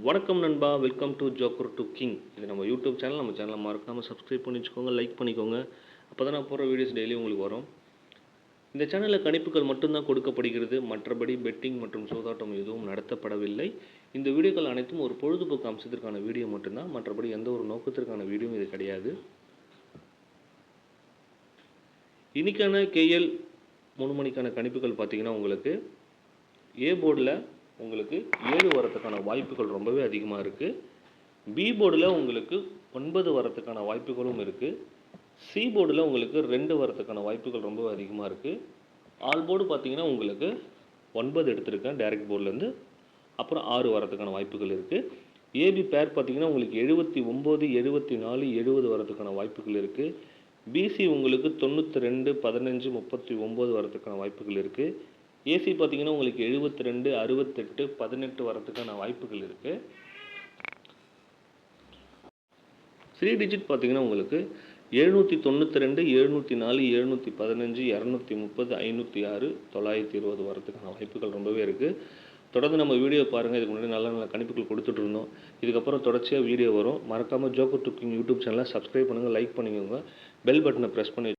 வணக்கம் நண்பா welcome to joker to king இது நம்ம யூடியூப் சேனல் நம்ம சேனலை மறக்காமல் சப்ஸ்கிரைப் பண்ணி வச்சுக்கோங்க லைக் பண்ணிக்கோங்க. அப்போ தான் நான் போடுற வீடியோஸ் டெய்லி உங்களுக்கு வரும். இந்த சேனலில் கணிப்புகள் மட்டும்தான் கொடுக்கப்படுகிறது. மற்றபடி பெட்டிங் மற்றும் சூதாட்டம் எதுவும் நடத்தப்படவில்லை. இந்த வீடியோக்கள் அனைத்தும் ஒரு பொழுதுபோக்கு அம்சத்திற்கான வீடியோ மட்டும்தான். மற்றபடி எந்த ஒரு நோக்கத்திற்கான வீடியோவும் இது கிடையாது. இன்றைக்கான கேஎல் மூணு மணிக்கான கணிப்புகள் பார்த்தீங்கன்னா உங்களுக்கு ஏ போர்டில் உங்களுக்கு ஏழு வரத்துக்கான வாய்ப்புகள் ரொம்பவே அதிகமாக இருக்குது பி போர்டில் உங்களுக்கு ஒன்பது வரத்துக்கான வாய்ப்புகளும் இருக்குது சி போர்டில் உங்களுக்கு ரெண்டு வரத்துக்கான வாய்ப்புகள் ரொம்ப அதிகமாக இருக்குது ஆல் போர்டு பார்த்தீங்கன்னா உங்களுக்கு ஒன்பது எடுத்திருக்கேன் டைரக்ட் போர்டிலேருந்து அப்புறம் ஆறு வரத்துக்கான வாய்ப்புகள் இருக்குது ஏபி பேர் பார்த்தீங்கன்னா உங்களுக்கு எழுபத்தி ஒம்பது எழுபத்தி நாலு எழுபது வரதுக்கான வாய்ப்புகள் இருக்குது பிசி உங்களுக்கு தொண்ணூற்றி ரெண்டு பதினஞ்சு முப்பத்தி ஒம்பது வரதுக்கான வாய்ப்புகள் இருக்குது ஏசி பார்த்தீங்கன்னா உங்களுக்கு எழுபத்தி ரெண்டு அறுபத்தெட்டு பதினெட்டு வரதுக்கான வாய்ப்புகள் இருக்குது த்ரீ டிஜிட் பார்த்தீங்கன்னா உங்களுக்கு எழுநூற்றி தொண்ணூற்றி ரெண்டு எழுநூற்றி நாலு எழுநூற்றி பதினஞ்சு இரநூத்தி முப்பது ஐநூற்றி ஆறு தொள்ளாயிரத்தி இருபது வரதுக்கான வாய்ப்புகள் ரொம்பவே இருக்குது தொடர்ந்து நம்ம வீடியோ பாருங்கள் இதுக்கு முன்னாடி நல்ல நல்ல கணிப்புகள் கொடுத்துட்டு இருந்தோம். இதுக்கப்புறம் தொடர்ச்சியாக வீடியோ வரும். மறக்காமல் ஜோக்கர் டுக்கிங் யூடியூப் சேனலை சப்ஸ்கிரைப் பண்ணுங்கள் லைக் பண்ணிக்கோங்க. பெல் பட்டனை ப்ரெஸ் பண்ணி